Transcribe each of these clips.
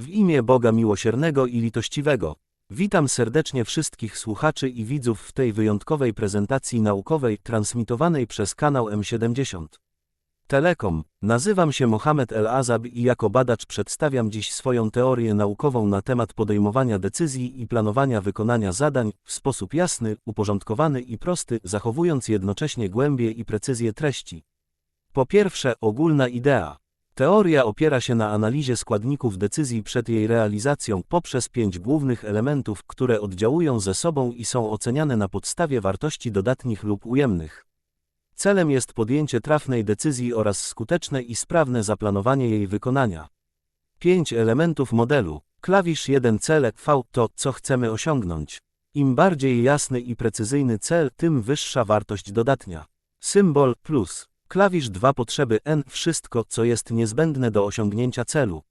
W imię Boga Miłosiernego i Litościwego. Witam serdecznie wszystkich słuchaczy i widzów w tej wyjątkowej prezentacji naukowej transmitowanej przez kanał M70. Telekom. Nazywam się Mohamed El Azab i jako badacz przedstawiam dziś swoją teorię naukową na temat podejmowania decyzji i planowania wykonania zadań w sposób jasny, uporządkowany i prosty, zachowując jednocześnie głębię i precyzję treści. Po pierwsze, ogólna idea. Teoria opiera się na analizie składników decyzji przed jej realizacją poprzez pięć głównych elementów, które oddziałują ze sobą i są oceniane na podstawie wartości dodatnich lub ujemnych. Celem jest podjęcie trafnej decyzji oraz skuteczne i sprawne zaplanowanie jej wykonania. Pięć elementów modelu. Klawisz 1 cel V to, co chcemy osiągnąć. Im bardziej jasny i precyzyjny cel, tym wyższa wartość dodatnia. Symbol plus. Klawisz 2 potrzeby N wszystko, co jest niezbędne do osiągnięcia celu.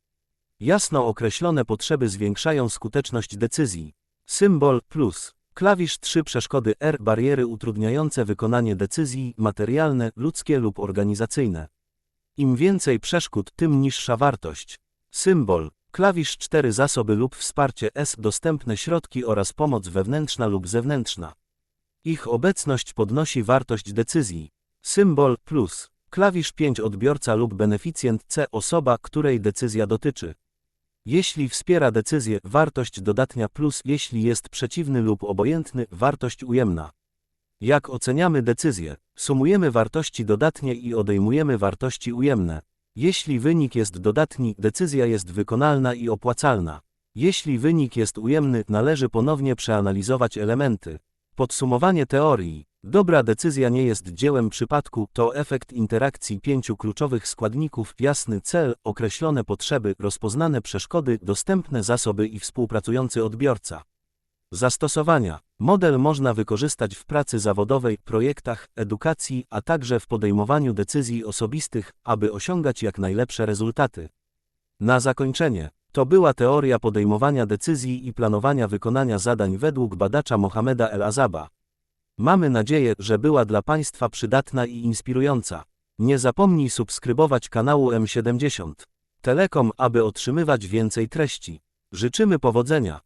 Jasno określone potrzeby zwiększają skuteczność decyzji. Symbol plus. Klawisz 3 przeszkody R bariery utrudniające wykonanie decyzji materialne, ludzkie lub organizacyjne. Im więcej przeszkód, tym niższa wartość. Symbol. Klawisz 4 zasoby lub wsparcie S dostępne środki oraz pomoc wewnętrzna lub zewnętrzna. Ich obecność podnosi wartość decyzji. Symbol plus. Klawisz 5 odbiorca lub beneficjent C osoba, której decyzja dotyczy. Jeśli wspiera decyzję, wartość dodatnia plus, jeśli jest przeciwny lub obojętny, wartość ujemna. Jak oceniamy decyzję? Sumujemy wartości dodatnie i odejmujemy wartości ujemne. Jeśli wynik jest dodatni, decyzja jest wykonalna i opłacalna. Jeśli wynik jest ujemny, należy ponownie przeanalizować elementy. Podsumowanie teorii. Dobra decyzja nie jest dziełem przypadku, to efekt interakcji pięciu kluczowych składników, jasny cel, określone potrzeby, rozpoznane przeszkody, dostępne zasoby i współpracujący odbiorca. Zastosowania. Model można wykorzystać w pracy zawodowej, projektach, edukacji, a także w podejmowaniu decyzji osobistych, aby osiągać jak najlepsze rezultaty. Na zakończenie. To była teoria podejmowania decyzji i planowania wykonania zadań według badacza Mohameda El Azaba. Mamy nadzieję, że była dla Państwa przydatna i inspirująca. Nie zapomnij subskrybować kanału M70 Telekom, aby otrzymywać więcej treści. Życzymy powodzenia.